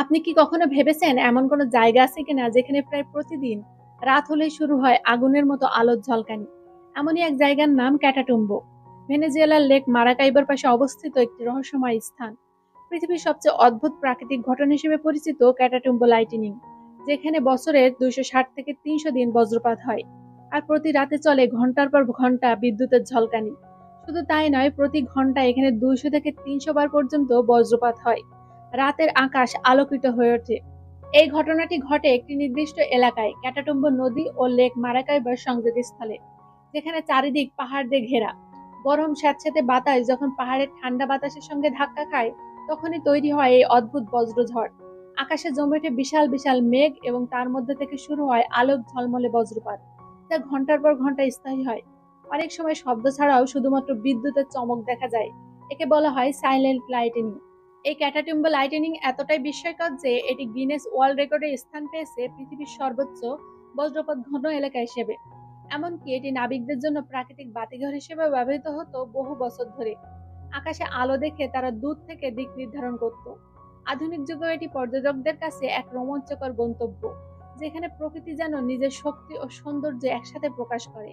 আপনি কি কখনো ভেবেছেন এমন কোনো জায়গা আছে কিনা যেখানে প্রায় প্রতিদিন রাত হলেই শুরু হয় আগুনের মতো আলোর ঝলকানি? এমনই এক জায়গার নাম ক্যাটাটুম্বো। ভেনেজুয়েলার লেক মারাকাইবার পাশে অবস্থিত একটি রহস্যময় স্থান। পৃথিবীর সবচেয়ে অদ্ভুত প্রাকৃতিক ঘটনা হিসেবে পরিচিত ক্যাটাটুম্বো লাইটিনিং, যেখানে বছরের দুইশো ষাট থেকে তিনশো দিন বজ্রপাত হয় আর প্রতি রাতে চলে ঘণ্টার পর ঘণ্টা বিদ্যুতের ঝলকানি। শুধু তাই নয়, প্রতি ঘণ্টা এখানে দুইশো থেকে তিনশো বার পর্যন্ত বজ্রপাত হয়। রাতের আকাশ আলোকিত হয়ে ওঠে। এই ঘটনাটি ঘটে একটি নির্দিষ্ট এলাকায়, ক্যাটাটুম্ব নদী ও লেক মারাকাইবার সংযোগস্থলে, যেখানে চারিদিক পাহাড় দিয়ে ঘেরা। গরম স্যাঁতস্যাঁতে বাতাস যখন পাহাড়ের ঠান্ডা বাতাসের সঙ্গে ধাক্কা খায়, তখনই তৈরি হয় এই অদ্ভুত বজ্রঝড়। আকাশে জমে বিশাল বিশাল মেঘ এবং তার মধ্যে থেকে শুরু হয় আলোক ঝলমলে বজ্রপাত, যা ঘণ্টার পর ঘণ্টা স্থায়ী হয়। অনেক সময় শব্দ ছাড়াও শুধুমাত্র বিদ্যুতের চমক দেখা যায়। একে বলা হয় সাইলেন্ট লাইটেনিং এই ক্যাটাটিম্বল লাইটেনিং এতটাই বিস্ময়কর যে এটি গিনেস ওয়ার্ল্ড রেকর্ডে স্থান পেয়েছে পৃথিবীর সর্বোচ্চ বজ্রপাত ঘন এলাকা হিসেবে। এমনকি এটি নাবিকদের জন্য প্রাকৃতিক বাতিঘর হিসেবে ব্যবহৃত হতো বহু বছর ধরে। আকাশে আলো দেখে তারা দূর থেকে দিক নির্ধারণ করত। আধুনিক যুগেও এটি পর্যটকদের কাছে এক রোমাঞ্চকর গন্তব্য, যেখানে প্রকৃতি যেন নিজের শক্তি ও সৌন্দর্য একসাথে প্রকাশ করে।